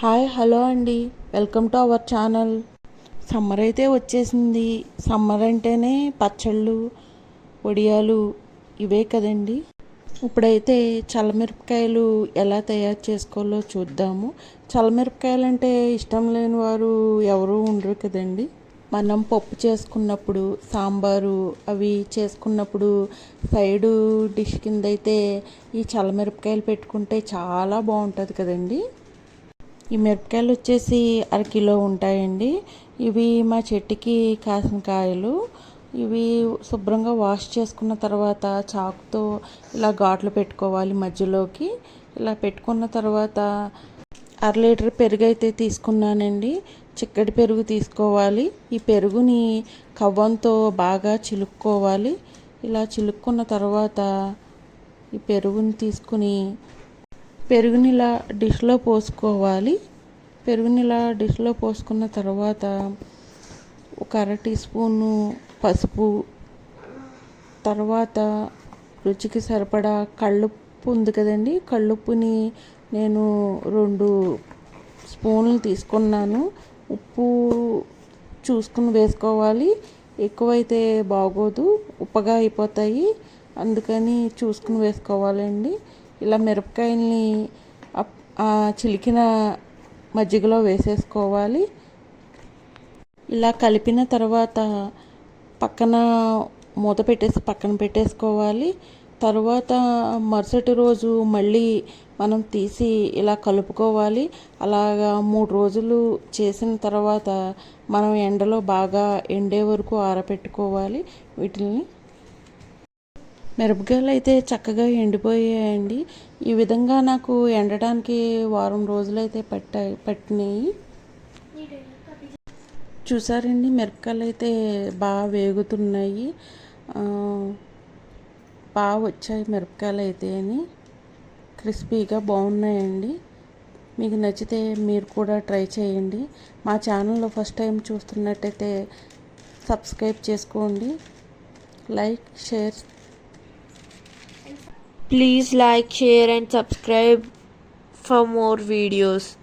Hi hello అండి. Welcome to our channel. Summer అయితే వచ్చేసింది. సమ్మర్ అంటేనే పచ్చళ్ళు వడియాలు ఇవే కదండి. ఇప్పుడైతే చల్లమిరపకాయలు ఎలా తయారు చేసుకోవాలో చూద్దాము. చల్లమిరపకాయలు అంటే ఇష్టం లేని వారు ఎవరు ఉండరు కదండి. మనం పప్పు చేసుకున్నప్పుడు సాంబారు అవి చేసుకున్నప్పుడు సైడు డిష్ కింద అయితే ఈ చల్లమిరపకాయలు పెట్టుకుంటే చాలా బాగుంటుంది కదండి. ఈ మిరపకాయలు వచ్చేసి అరకిలో ఉంటాయండి. ఇవి మా చెట్టుకి కాసిన కాయలు. ఇవి శుభ్రంగా వాష్ చేసుకున్న తర్వాత చాకుతో ఇలా ఘాట్లు పెట్టుకోవాలి మధ్యలోకి. ఇలా పెట్టుకున్న తర్వాత అర లీటర్ పెరుగు అయితే తీసుకున్నానండి. చిక్కటి పెరుగు తీసుకోవాలి. ఈ పెరుగుని కవ్వంతో బాగా చిలుక్కోవాలి. ఇలా చిలుక్కున్న తర్వాత ఈ పెరుగుని తీసుకుని పెరుగుని ఇలా డిష్లో పోసుకోవాలి. పెరుగుని ఇలా డిష్లో పోసుకున్న తర్వాత ఒక అర టీ స్పూను పసుపు తర్వాత రుచికి సరిపడా కళ్ళుప్పు ఉంది కదండి. కళ్ళుప్పుని నేను రెండు స్పూన్లు తీసుకున్నాను. ఉప్పు చూసుకుని వేసుకోవాలి. ఎక్కువైతే బాగోదు. ఉప్పగా అయిపోతాయి. అందుకని చూసుకుని వేసుకోవాలండి. ఇలా మిరపకాయల్ని చిలికిన మజ్జిగలో వేసేసుకోవాలి. ఇలా కలిపిన తర్వాత పక్కన మూత పెట్టేసి పక్కన పెట్టేసుకోవాలి. తర్వాత మరుసటి రోజు మళ్ళీ మనం తీసి ఇలా కలుపుకోవాలి. అలాగా మూడు రోజులు చేసిన తర్వాత మనం ఎండలో బాగా ఎండే వరకు ఆరబెట్టుకోవాలి వీటిని మిరపకాయలు అయితే చక్కగా ఎండిపోయాయండి. ఈ విధంగా నాకు ఎండడానికి వారం రోజులైతే పట్టాయి పట్టినాయి. చూసారండి మిరపకాయలు అయితే బాగా వేగుతున్నాయి. బాగా వచ్చాయి మిరపకాయలు అయితే అని. క్రిస్పీగా బాగున్నాయండి. మీకు నచ్చితే మీరు కూడా ట్రై చేయండి. మా ఛానల్లో ఫస్ట్ టైం చూస్తున్నట్టయితే సబ్స్క్రైబ్ చేసుకోండి. Like share Please like, share, and subscribe for more videos.